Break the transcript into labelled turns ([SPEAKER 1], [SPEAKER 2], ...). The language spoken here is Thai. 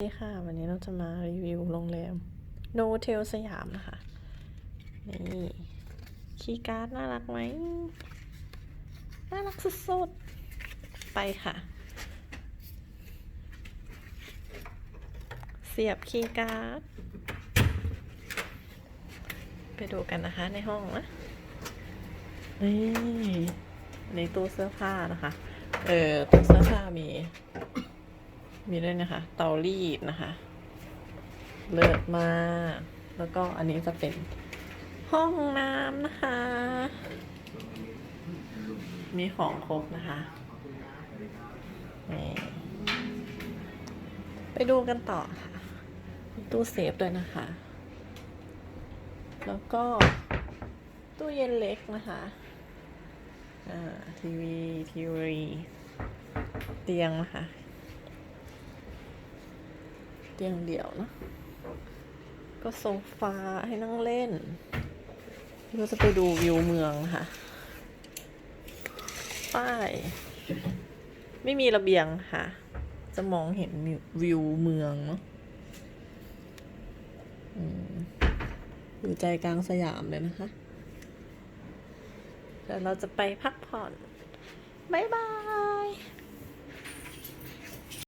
[SPEAKER 1] สวัสดีค่ะ วันนี้เราจะมารีวิวโรงแรมโนเทลสยามนะคะ นี่คีย์การ์ดน่ารักไหม น่ารักสุดๆ ไปค่ะ เสียบคีย์การ์ด ไปดูกันนะคะในห้องนะ นี่ในตู้เสื้อผ้านะคะ เออตู้เสื้อผ้ามี มีด้วยนะคะ เตารีดนะคะ เลิศมาก แล้วก็อันนี้จะเป็นห้องน้ำนะคะ มีของครบนะคะนี่ไปดูกันต่อค่ะ ตู้เซฟด้วยนะคะ แล้วก็ตู้เย็นเล็กนะคะอ่าทีวี ทีวี เตียงนะคะ เตียงเดี่ยวนะ ก็โซฟาให้นั่งเล่นเราจะไปดูวิวเมืองนะคะป้าย ไม่มีระเบียงค่ะ จะมองเห็นวิวเมืองเนาะอืมอยู่ใจกลางสยามเลยนะคะเดี๋ยวเราจะไปพักผ่อน บ๊ายบาย